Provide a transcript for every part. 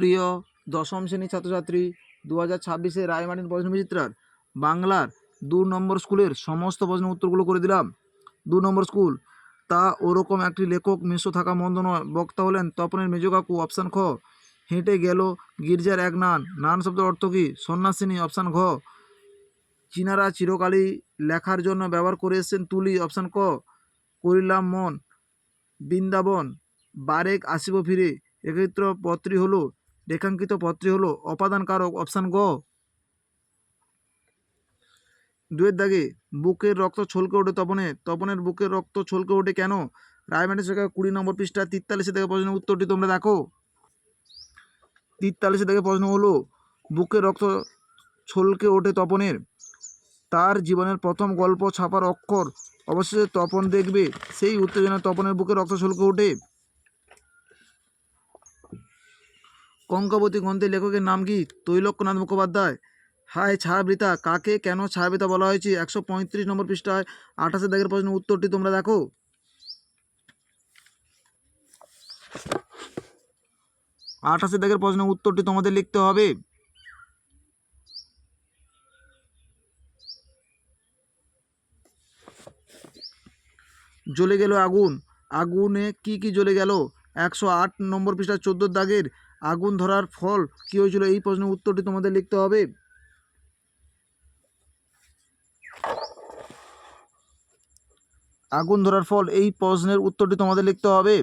প্রিয় দশম শ্রেণির ছাত্রছাত্রী দু হাজার ছাব্বিশে রায়মার্টিন প্রশ্ন বিচিত্রার বাংলার দু নম্বর স্কুলের সমস্ত প্রশ্নের উত্তরগুলো করে দিলাম। দু নম্বর স্কুল, তা ওরকম একটি লেখক মিশ্র থাকা মন্দ নয়। বক্তা হলেন তপনের মেজ কাকু, অপশান খ। হেঁটে গেল গির্জার এক নান। নান শব্দের অর্থ কী? সন্ন্যাসিনী, অপশান ঘ। চীনারা চিরকালই লেখার জন্য ব্যবহার করে এসেছেন তুলি, অপশান ক। করিলাম মন। বৃন্দাবন, বারেক আসিব ফিরে। এক্ষেত্র পত্রী হলো রেখাঙ্কিত পত্রী হলো অপাদান কারক অপশান গ। দুয়ের দাগে বুকের রক্ত ছলকে ওঠে তপনে। তপনের বুকের রক্ত ছলকে ওঠে কেন? রায়মাটি শেখা কুড়ি নম্বর পৃষ্ঠা তিরতাল্লিশে থেকে প্রশ্নের উত্তরটি তোমরা দেখো। তিরতাল্লিশে থেকে প্রশ্ন হলো, বুকের রক্ত ছলকে ওঠে তপনের। তার জীবনের প্রথম গল্প ছাপার অক্ষর। অবশেষে তপন দেখবে, সেই উত্তেজনা তপনের বুকে রক্ত ছলকে ওঠে। কঙ্কাবতী গ্রন্থের লেখকের নাম কি? তৈলক্যনাথ মুখোপাধ্যায়। হায় ছায়াবৃতা কাকে কেন ছায়াবৃতা বলা হয়েছে? একশো পঁয়ত্রিশ নম্বর পৃষ্ঠায় আঠাশে দাগের প্রশ্নের উত্তরটি তোমরা দেখো। আঠাশে দাগের প্রশ্নের উত্তরটি তোমাদের লিখতে হবে। জ্বলে গেল আগুন। আগুনে কি কি জ্বলে গেল? একশো আট নম্বর পৃষ্ঠা চোদ্দোর দাগের আগুন ধরার ফল কি হয়েছিল? এই প্রশ্নের উত্তরটি তোমাদের লিখতে হবে। আগুন ধরার ফল, এই প্রশ্নের উত্তরটি তোমাদের লিখতে হবে।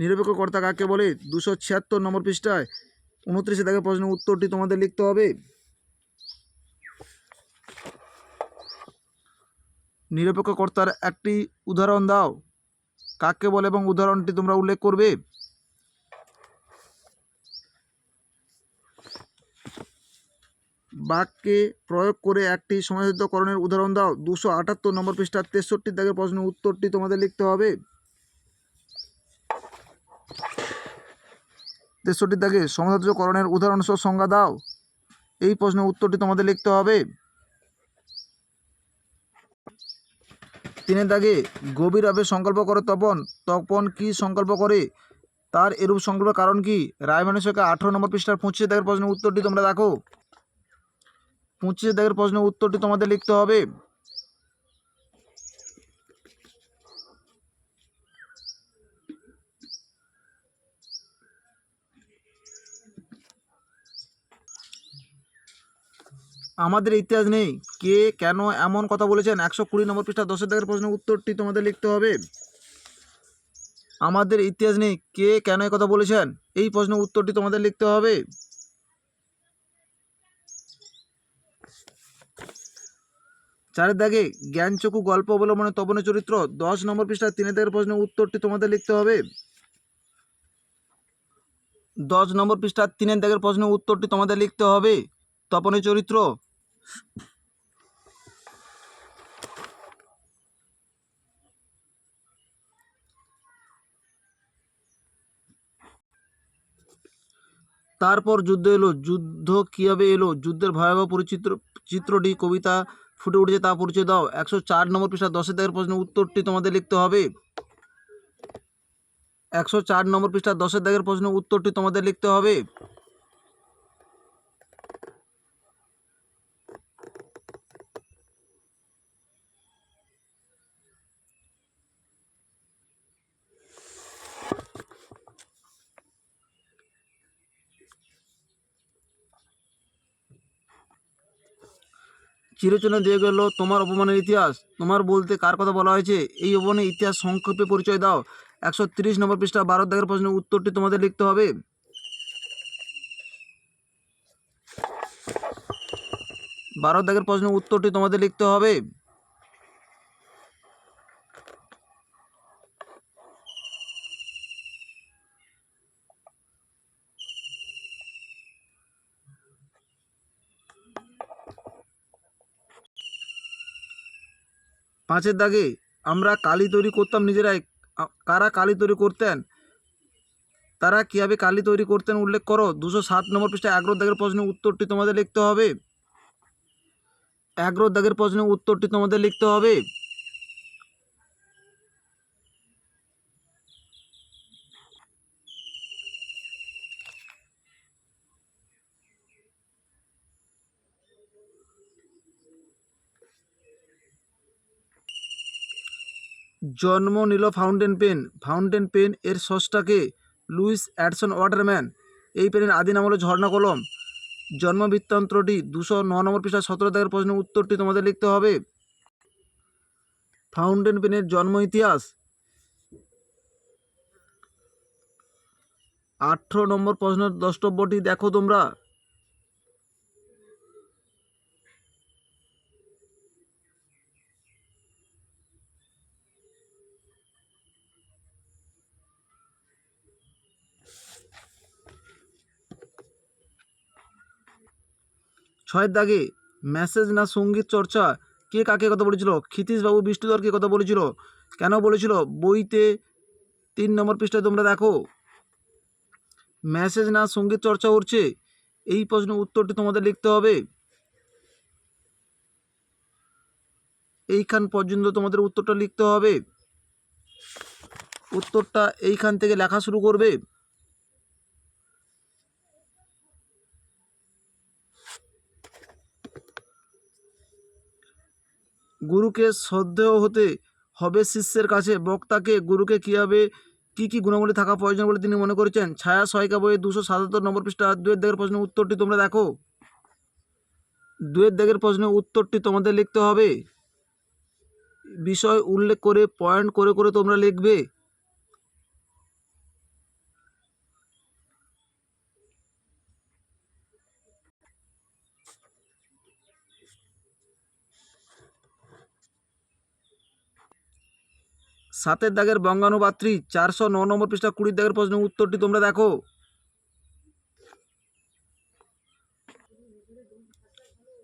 নিরপেক্ষ কর্তা কাকে বলে? দুশো ছিয়াত্তর নম্বর পৃষ্ঠায় উনত্রিশে দাগের প্রশ্নের উত্তরটি তোমাদের লিখতে হবে। নিরপেক্ষ কর্তার একটি উদাহরণ দাও। কাকে বলে এবং উদাহরণটি তোমরা উল্লেখ করবে? বাক্যে প্রয়োগ করে একটি সমাজিতকরণের উদাহরণ দাও। দুশো আটাত্তর নম্বর পৃষ্ঠার তেষট্টি দাগের প্রশ্নের উত্তরটি তোমাদের লিখতে হবে। তেষট্টি দাগে সমাধাতকরণের উদাহরণ সহ সংজ্ঞা দাও। এই প্রশ্নের উত্তরটি তোমাদের লিখতে হবে। তিনের দাগে গভীরভাবে সংকল্প করে তপন। তপন কি সংকল্প করে? তার এরূপ সংকল্পের কারণ কি? রায় মানুষকে আঠেরো নম্বর পৃষ্ঠার পঁচিশে দাগের প্রশ্নের উত্তরটি তোমরা দেখো। পঁচিশে দাগের প্রশ্নের উত্তরটি তোমাদের লিখতে হবে। আমাদের ইতিহাস নেই। কে কেন এমন কথা বলেছেন? একশো কুড়ি নম্বর পৃষ্ঠা, দশের দাগের প্রশ্নের উত্তরটি তোমাদের লিখতে হবে। আমাদের ইতিহাস নেই। কে কেন কথা বলেছেন? এই প্রশ্নের উত্তরটি তোমাদের লিখতে হবে। চারের দাগে জ্ঞানচক্ষু গল্প অবলম্বনে তপনের চরিত্র, দশ নম্বর পৃষ্ঠা, তিনের দাগের প্রশ্নের উত্তরটি তোমাদের লিখতে হবে। দশ নম্বর পৃষ্ঠা, তিনের দাগের প্রশ্নের উত্তরটি তোমাদের লিখতে হবে। তপনের চরিত্র? তারপর যুদ্ধ এলো। যুদ্ধ কীভাবে এলো? যুদ্ধের ভয়াবহ পরিচিত্র, চিত্রটি, কবিতা ফুটে উঠেছে, তা পরিচয় দাও। একশো চার নম্বর পৃষ্ঠা দশের দাগের প্রশ্নের উত্তরটি তোমাদের লিখতে হবে। একশো চার নম্বর পৃষ্ঠা দশের দাগের প্রশ্নের উত্তরটি তোমাদের লিখতে হবে। চিরচেনা দিয়ে গেল তোমার অপমানের ইতিহাস। তোমার বলতে কার কথা বলা হয়েছে? এই অপমানের ইতিহাস সংক্ষেপে পরিচয় দাও। একশো তিরিশ নম্বর পৃষ্ঠা, বারো দাগের প্রশ্নের উত্তরটি তোমাদের লিখতে হবে। বারো দাগের প্রশ্নের উত্তরটি তোমাদের লিখতে হবে। পাঁচের দাগে আমরা কালি তৈরি করতাম নিজেরাই। কারা কালি তৈরি করতেন? তারা কীভাবে কালি তৈরি করতেন উল্লেখ করো। দুশো সাত নম্বর পৃষ্ঠায় এগারো দাগের প্রশ্নের উত্তরটি তোমাদের লিখতে হবে। এগারো দাগের প্রশ্নের উত্তরটি তোমাদের লিখতে হবে। জন্ম নিল ফাউন্টেন পেন। ফাউন্টেন পেন এর সসটাকে লুইস অ্যাডসন ওয়াটারম্যান। এই পেনের আদি নাম হলো ঝর্ণা কলম। জন্ম বৃত্তান্তটি দুশো ন নম্বর পৃষ্ঠা সতেরো দাগের প্রশ্নের উত্তরটি তোমাদের লিখতে হবে। ফাউন্টেন পেনের জন্ম ইতিহাস। আঠেরো নম্বর প্রশ্নের দ্রষ্টব্যটি দেখো তোমরা। ছয়ের দাগে মেসেজ না সংগীত চর্চা? কে কাকে কথা বলেছিল? ক্ষিতীশবাবু বিষ্ণুধরকে কথা বলেছিল। কেন বলেছিল? বইতে তিন নম্বর পৃষ্ঠায় তোমরা দেখো। মেসেজ না সংগীত চর্চা করছে এই প্রশ্নের উত্তরটি তোমাদের লিখতে হবে। এইখান পর্যন্ত তোমাদের উত্তরটা লিখতে হবে। উত্তরটা এইখান থেকে লেখা শুরু করবে। গুরুকে শ্রদ্ধেয় হতে হবে শিষ্যের কাছে। বক্তাকে গুরুকে কীভাবে, কী কী গুণাবলী থাকা প্রয়োজন বলে তিনি মনে করেছেন? ছায়া সহায়িকা বইয়ে দুশো সাতাত্তর নম্বর পৃষ্ঠা, দুয়ের দাগের প্রশ্নের উত্তরটি তোমরা দেখো। দুয়ের দাগের প্রশ্নের উত্তরটি তোমাদের লিখতে হবে। বিষয় উল্লেখ করে, পয়েন্ট করে করে তোমরা লিখবে। সাতের দাগের বঙ্গানুবাত্রী চারশো ন নম্বর পৃষ্ঠা কুড়ির দাগের প্রশ্নের উত্তরটি তোমরা দেখো।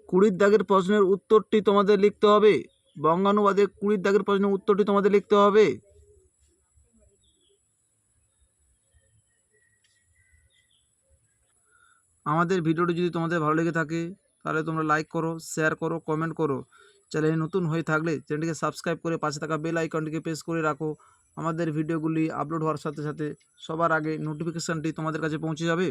কুড়ির দাগের প্রশ্নের উত্তরটি তোমাদের লিখতে হবে। বঙ্গানুবাদে কুড়ির দাগের প্রশ্নের উত্তরটি তোমাদের লিখতে হবে। আমাদের ভিডিওটি যদি তোমাদের ভালো লেগে থাকে, তাহলে তোমরা লাইক করো শেয়ার করো কমেন্ট করো। চ্যানেলে নতুন হয়ে থাকলে চ্যানেলটিকে সাবস্ক্রাইব করে পাশে থাকা বেল আইকনটিকে প্রেস করে রাখো। আমাদের ভিডিওগুলি আপলোড হওয়ার সাথে সাথে সবার আগে নোটিফিকেশানটি তোমাদের কাছে পৌঁছে যাবে।